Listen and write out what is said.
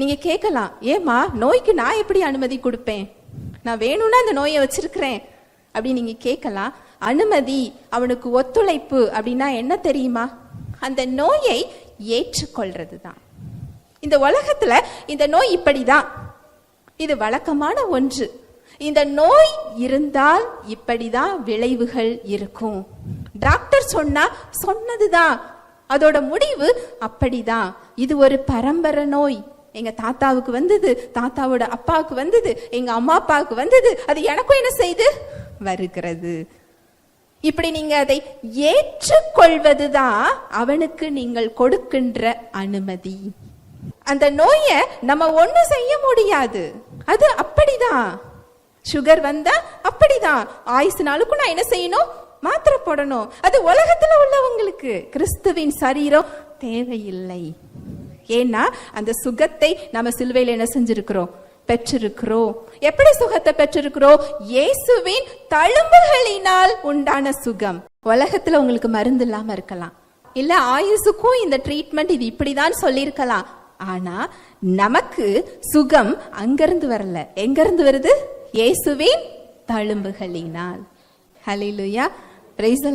நீங்க கேட்கலாம். ஏமா நோய்க்கு நான் எப்படி அனுமதி கொடுப்பேன்? நான் வேணும்னா அந்த நோயை வச்சிருக்கிறேன். அப்படி நீங்க கேட்கலாம். அனுமதி அவனுக்கு ஒத்துழைப்பு அப்படின்னா என்ன தெரியுமா? அந்த நோயை ஏற்றுக்கொள்றது தான் இந்த உலகத்துல இந்த நோய் இப்படிதான். இது வழக்கமான ஒன்று. இந்த நோய் இருந்தால் இப்படிதான் விளைவுகள் இருக்கும். டாக்டர் சொன்னா சொன்னதுதான். அதோட முடிவு அப்படிதான். இது ஒரு பரம்பரை நோய். எங்க தாத்தாவுக்கு வந்தது தாத்தாவோட அப்பாவுக்கு வந்தது எங்க அம்மா அப்பாவுக்கு வந்தது அது எனக்கும் என்ன செய்து? வருகிறது. இப்படி நீங்க அதை ஏற்றுக்கொள்வதுதான் அவனுக்கு நீங்கள் கொடுக்கின்ற அனுமதி. அந்த நோயை நம்ம ஒண்ணு செய்ய முடியாது. அது அப்படிதான். சுகர் வந்தா அப்படிதான். ஆயுசு நாளுக்கும் நான் என்ன செய்யணும்? மாத்திரை போடணும். அது உலகத்துல உள்ளவங்களுக்கு. கிறிஸ்துவின் சரீரம் தேவையில்லை. ஏன்னா அந்த சுகத்தை நம்ம சிலுவையில் என்ன செஞ்சிருக்கிறோம்? பெற்றிருக்கிறோம். எப்படி சுகத்தை பெற்றிருக்கிறோம்? இயேசுவின் தழும்புகளினால் உண்டான சுகம். உலகத்துல உங்களுக்கு மருந்து இல்லாம இருக்கலாம். இல்ல ஆயுசுக்கும் இந்த ட்ரீட்மெண்ட் இது இப்படிதான் சொல்லியிருக்கலாம். ஆனா நமக்கு சுகம் அங்கிருந்து வரல. எங்கிருந்து வருது? இயேசுவின் தழும்புகளினால். ஹலிலுயா பிரைஸ்